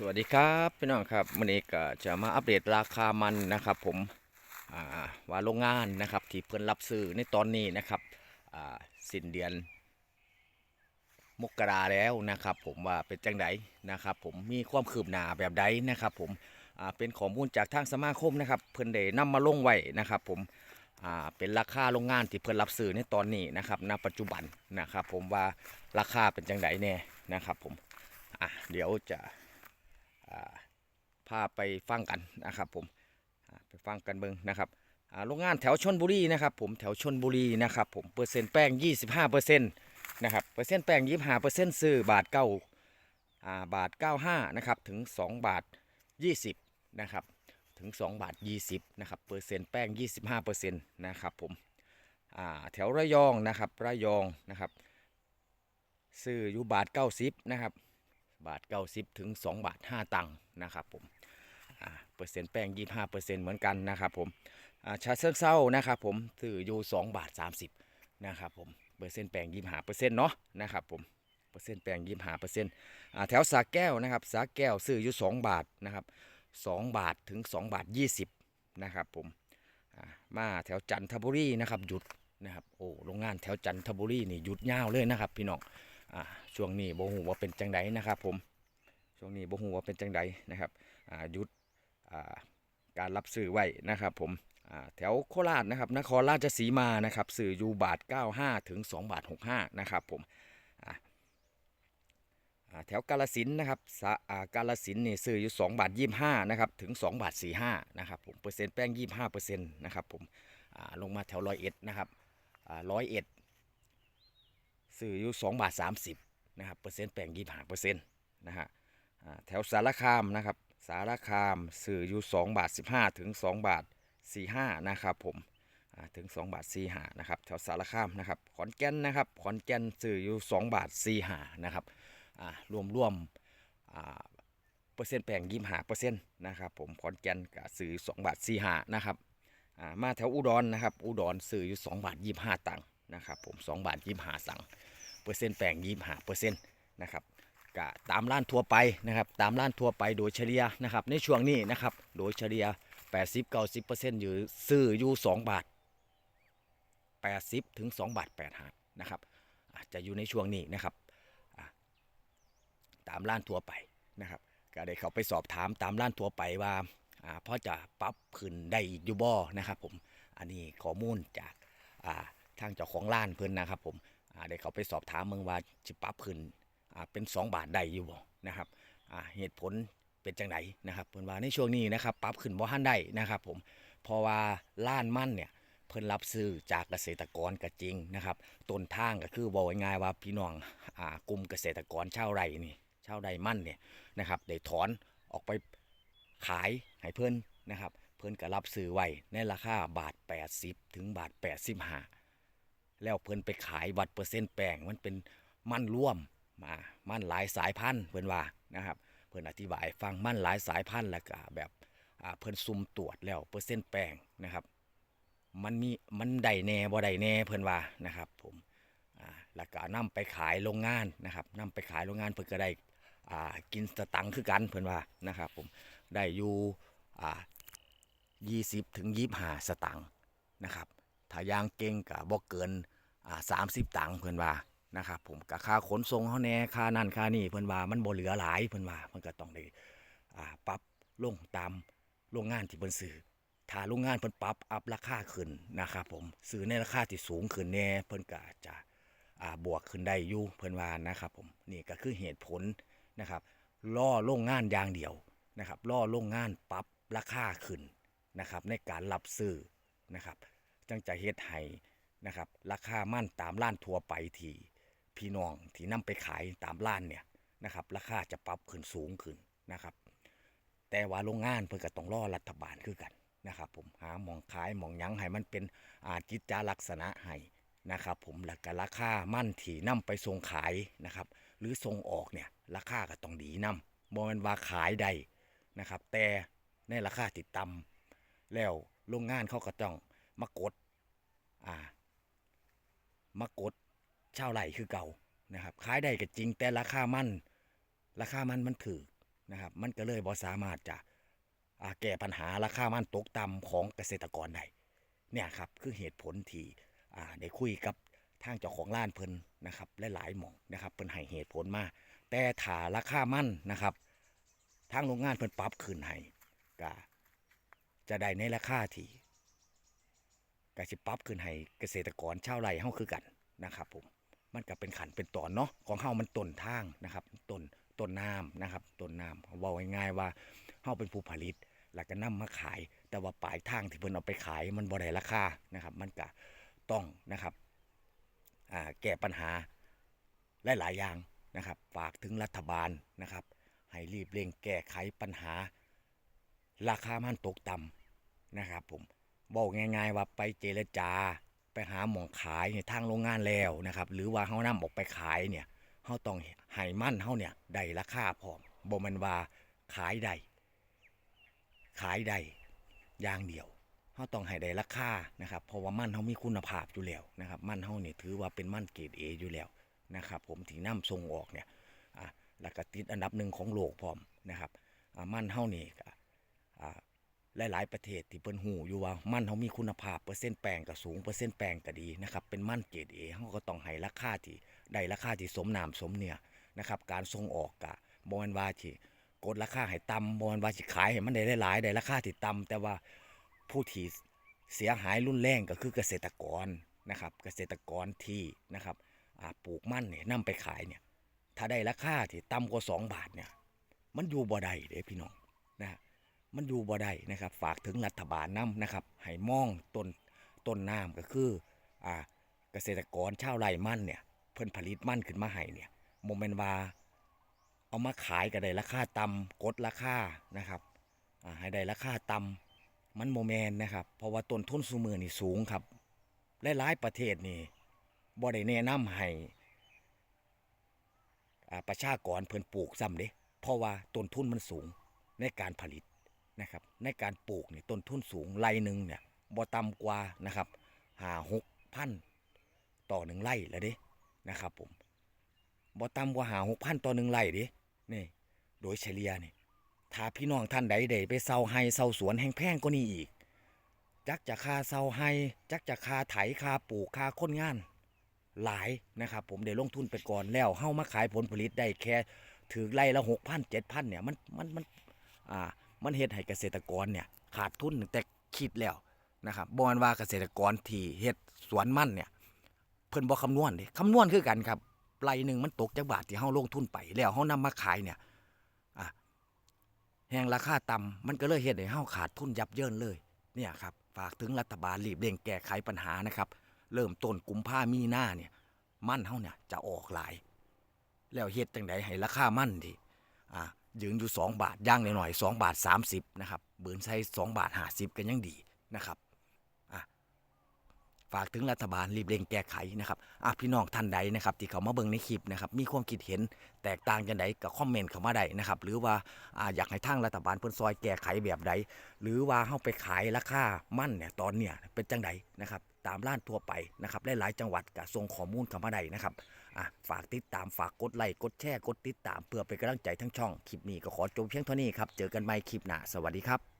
สวัสดีครับพี่น้องครับวันนี้ก็จะมาอัปเดตราคามันนะครับ ผมว่าโรงงานนะครับ ที่เพิ่นรับซื้อในตอนนี้นะครับสิ้นเดือนมกราแล้วนะครับ ผมว่าเป็นจังไดนะครับ ผมมีความคืบหน้าแบบใดนะครับ ผมเป็นข้อมูลจากทางสมาคมนะครับ เพิ่นได้นำมาลงไว้นะครับ ผมเป็นราคาโรงงานที่เพิ่นรับซื้อในตอนนี้นะครับณปัจจุบันนะครับ ผมว่าราคาเป็นจังไดแน่นะครับ ผมเดี๋ยวจะ พาไปฟังกันนะครับผมไปฟังกันเบิงนะครับโรงงานแถวชนบุรีนะครับผมแถวชนบุรีนะครับผมเปอร์เซ็นต์แป้ง 25เปอร์เซ็นต์นะครับเปอร์เซ็นต์แป้ง 25เปอร์เซ็นต์ซื้อบาทเก้าบาท 95นะครับถึง 2 บาท 20นะครับถึง 2 บาท 20นะครับเปอร์เซ็นต์แป้ง 25เปอร์เซ็นต์นะครับผมแถวระยองนะครับระยองนะครับซื้ออยู่บาท 90นะครับ บาท 90 ถึง 2 บาท 5 ตังค์นะครับผมอ่าเปอร์เซ็นต์แป้ง 25เปอร์เซ็นต์เหมือนกันนะครับผมอ่าชาเชิงเศร้านะครับผมถืออยู่2บาท 30นะครับผมเปอร์เซ็นต์แป้ง 25เปอร์เซ็นต์เนาะนะครับผมเปอร์เซ็นต์แป้ง 25เปอร์เซ็นต์อ่าแถวสาแก้วนะครับสาแก้วซื้ออยู่2บาทนะครับ2บาทถึง 2 บาท 20นะครับผมอ่ามาแถวจันทบุรีนะครับหยุดนะครับโอ้โรงงานแถวจันทบุรีนี่หยุดยาวเลยนะครับพี่น้อง อ่าช่วงนี้บ่ฮู้ว่าเป็นจังไดนะครับผมช่วงนี้บ่ฮู้ว่าเป็นจังไดนะครับอ่ายุดอ่าการรับซื้อไว้นะครับผมแถวโคราชนะครับนครราชสีมานะครับซื้ออยู่บาท 95 ถึง 2 บาท 65 นะครับผมแถวกาลสินนะครับกาลสินนี่ซื้ออยู่2บาท25นะครับถึง2บาท45นะครับผมเปอร์เซ็นต์แป้ง 25เปอร์เซ็นต์นะครับผมลงมาแถวร้อยเอ็ดนะครับร้อยเอ็ด ซื้ออยู่2บาท30นะครับเปอร์เซ็นต์แปลง25เปอร์เซ็นต์นะฮะแถวสารคามนะครับสารคามซื้ออยู่2บาท15ถึง2บาท45นะครับผมอ่าถึงบาท45นะครับแถวสารคามนะครับขอนแก่นนะครับขอนแก่นซื้ออยู่2บาท45นะครับรวมรวมเปอร์เซ็นต์แปลง25เปอร์เซ็นต์นะครับผมขอนแก่นก็ซื้อ2บาท45นะครับมาแถวอุดรนะครับอุดรซื้ออยู่2บาท25ตังค์นะครับผม2บาท25สัง เปอร์เซ็นต์แปลงยี่ห้าเปอร์เซ็นต์นะครับก็ตามร้านทั่วไปนะครับตามร้านทั่วไปโดยเฉลี่ยนะครับในช่วงนี้นะครับโดยเฉลี่ย80 90เปอร์เซ็นต์อยู่ซื้ออยู่2บาท 80ถึง2บาท8หานะครับอาจจะอยู่ในช่วงนี้นะครับตามร้านทั่วไปนะครับก็ได้เข้าไปสอบถามตามร้านทั่วไปว่าอ่าพอจะปรับขึ้นได้อีกอยู่บ่นะครับผมอันนี้ข้อมูลจากทางเจ้าของร้านเพิ่นนะครับผม อ่าได้เขาไปสอบถามเมืองว่าจิปรับขึ้นอ่าเป็น 2 บาทได้อยู่บ่นะครับอ่าเหตุผลเป็นจังไดนะครับเพิ่นว่าในช่วงนี้นะครับปรับขึ้นบ่ทันได้นะครับผมเพราะว่าล้านมั่นเนี่ยเพิ่นรับซื้อจากเกษตรกรก็จริงนะครับต้นทางก็คือบอกง่ายๆว่าพี่น้องอ่ากลุ่มเกษตรกรชาวไร่นี่ชาวไร่มั่นเนี่ยนะครับได้ถอนออกไปขายให้เพิ่นนะครับเพิ่นก็รับซื้อไว้ในราคาบาท 80 ถึงบาท 85 แล้วเพิ่นไปขายวัดเปอร์เซ็นต์แป้งมันเป็นมันร่วมมามันหลายสายพันธุ์เพิ่นว่านะครับเพิ่นอธิบายฟังมันหลายสายพันธุ์แล้วก็แบบเพิ่นซุ่มตรวจแล้วเปอร์เซ็นต์แป้งนะครับ มันมีมันได้แน่บ่ได้แน่เพิ่นว่านะครับผมแล้วก็นำไปขายโรงงานนะครับนำไปขายโรงงานเพิ่นก็ได้อ่ากินสตังค์คือกันเพิ่นว่านะครับผมได้อยู่อ่า20ถึง25สตังค์นะครับ ถ้ายางเก่งก็บ่เกินอ่าสามสิบตังค์เพิ่นว่านะครับผมกับค่าขนส่งเฮาแน่ค่านั่นค่านี่เพิ่นว่ามันบ่เหลือหลายเพิ่นว่ามันก็ต้องได้อ่าปรับลงตามโรงงานที่เพิ่นซื้อถ้าโรงงานเพิ่นปรับอัพราคาขึ้นนะครับผมซื้อในราคาที่สูงขึ้นแน่เพิ่นก็จะอ่าบวกขึ้นได้อยู่เพิ่นว่านะครับผมนี่ก็คือเหตุผลนะครับล่อโรงงานอย่างเดียวนะครับล่อโรงงานปรับราคาขึ้นนะครับในการรับซื้อนะครับ จังจะเฮ็ดให้นะครับ ราคามั่นตามร้านทั่วไปที่พี่น้องที่นำไปขายตามร้านเนี่ยนะครับ ราคาจะปรับขึ้นสูงขึ้นนะครับ แต่ว่าโรงงานเพิ่นก็ต้องรอรัฐบาลคือกันนะครับ ผมหาหมองขายหมองยังให้มันเป็นอาจิตจาลักษณะให้นะครับ ผมแล้วก็ราคามั่นที่นำไปส่งขายนะครับ หรือส่งออกเนี่ยราคาก็ต้องดีนํบ่แม่นว่าขายได้นะครับ แต่ในราคาติดต่ำแล้วโรงงานเขาก็ต้อง มากด อ่า มากดเช่าไหลคือเก่านะครับขายได้ก็จริงแต่ราคามัน ราคามันมันถือนะครับ มันก็เลยบ่สามารถจะแก้ปัญหาราคามันตกต่ำของเกษตรกรได้เนี่ยครับคือเหตุผลที่ได้คุยกับทางเจ้าของร้านเพิ่นนะครับและหลายหม่องนะครับเพิ่นให้เหตุผลมา แต่ถ้าราคามันนะครับ ทางโรงงานเพิ่นปรับขึ้นให้ก็จะได้ในราคาที่ ก็สิปรับขึ้นให้เกษตรกรชาวไร่เฮาคือกันนะครับผมมันก็เป็นขันเป็นตอนเนาะของเฮามันต้นทางนะครับต้นต้นน้ำนะครับต้นน้ำเว้าง่ายๆว่าเฮาเป็นผู้ผลิตแล้วก็นำมาขาย แต่ว่าปลายทางที่เพิ่นเอาไปขายมันบ่ได้ราคานะครับ มันก็ต้องนะครับอ่าแก้ปัญหาหลายๆอย่างนะครับ ฝากถึงรัฐบาลนะครับ ให้รีบเร่งแก้ไขปัญหา ราคามันตกต่ำนะครับผม บอกง่ายๆว่าไปเจรจา ไปหาหมองขายในทางโรงงานแล้วนะครับ หรือว่าเฮานำออกไปขายเนี่ยเฮาต้องให้มั่นเฮาเนี่ยได้ราคาพร้อมบ่ม่นว่าขายได้ขายได้อย่างเดียวเฮาต้องให้ได้ราคานะครับ เพราะว่ามั่นเฮามีคุณภาพอยู่แล้วนะครับ มั่นเฮานี่ถือว่าเป็นมั่นเกรด A ออยู่แล้วนะครับ ผมที่นำส่งออกเนี่ยอะแล้วก็ติดอันดับหนึ่งของโลกพร้อมนะครับอ่ามั่นเฮานี่อ่า หลาย ๆ ประเทศที่เพิ่นหูอยู่ว่ามันเฮามีคุณภาพเปอร์เซ็นต์แป้งก็สูงเปอร์เซ็นต์แป้งก็ดีนะครับเป็นมันเกรดเอเฮาก็ต้องให้ราคาที่ได้ราคาที่สมน้ำสมเนื้อนะครับการส่งออกก็บ่แม่นว่าที่กดราคาให้ต่ำบ่แม่นว่าสิขายให้มันได้หลายๆได้ราคาที่ต่ำแต่ว่าผู้ที่เสียหายรุนแรงก็คือเกษตรกรนะครับ เกษตรกรที่นะครับปลูกมันเนี่ยนำไปขายเนี่ยถ้าได้ราคาที่ต่ำกว่า 2 บาทเนี่ยมันอยู่บ่ได้เด้พี่น้องนะฮะ มันอยู่บ่ได้นะครับ ฝากถึงรัฐบาลนํนะครับให้มองต้นต้นน้ำก็คืออ่าเกษตรกรชาวไร่มันเนี่ยเพิ่นผลิตมันขึ้นมาให้เนี่ยโมเมนว่าเอามาขายก็ได้ราคาต่ำกดราคานะครับให้ได้ราคาต่ำมันโมเมนนะครับ เพราะว่าต้นทุนสูมือนี่สูงครับหลายๆประเทศนี่บ่ได้แนะนำให้ประชากรเพิ่นปลูกซ้ำเด้เพราะว่าต้นทุนมันสูงในการผลิต นะครับในการปลูกเนี่ยต้นทุนสูงไร่หนึ่งเนี่ยบ่ต่ำกว่านะครับหาหกพันต่อหนึ่งไร่แล้วเด้นะครับผมบ่ต่ำกว่าหาหกพันต่อหนึ่งไร่เด้นี่โดยเฉลี่ยนี่ถ้าพี่น้องท่านใดได้ไปเซาไฮเซาสวนแห้งแพงก็นี่อีก จักจะค่าเซาไฮจักจะค่าไถค่าปลูกค่าค้นงาน หลายนะครับ ผมได้ลงทุนไปก่อนแล้วเฮ้ามาขายผลผลิตได้แค่ถือไร่ละหกพันเจ็ดพันเนี่ยมันมันมันอ่า มันเฮ็ดให้เกษตรกรเนี่ยขาดทุนแต่คิดแล้วนะครับบอนว่าเกษตรกรที่เฮ็ดสวนมันเนี่ยเพิ่นบ่คำนวณเด้คำนวณคือกันครับไรหนึ่งมันตกจากบาทที่เฮาลงทุนไปแล้วเฮานำมาขายเนี่ยอะแหงราคาต่ำมันก็เลยเฮ็ดให้เฮาขาดทุนยับเยินเลยเนี่ยครับฝากถึงรัฐบาลรีบเร่งแก้ไขปัญหานะครับ เริ่มต้นกุมภามีนาเนี่ย มั่นเฮาเนี่ยจะออกหลาย แล้วเฮ็ดจังไดให้ราคามั่นที่อ่า ยืนอยู่ 2 บาทย่างหน่อยๆ2บาท 30นะครับเบืนใช้2บาท50 กันยังดีนะครับฝากถึงรัฐบาลรีบเร่งแก้ไขนะครับอะพี่น้องท่านใดนะครับ ที่เขามาเบิ่งในคลิปนะครับ มีความคิดเห็นแตกต่างกันใดก็คอมเมนต์เขามาได้นะครับ หรือว่าอ่าอยากให้ทางรัฐบาลเพิ่นซอยแก้ไขแบบใด หรือว่าเฮาไปขายราคามั่นเนี่ยตอนเนี่ยเป็นจังใดนะครับ ตามร้านทั่วไปนะครับหลายๆจังหวัดก็ส่งข้อมูลเข้ามาได้นะครับ อะฝากติดตามฝากกดไลค์กดแชร์กดติดตามเพื่อเป็นกำลังใจทั้งช่อง คลิปนี้ก็ขอจบเพียงเท่านี้ครับ เจอกันใหม่คลิปหน้า สวัสดีครับ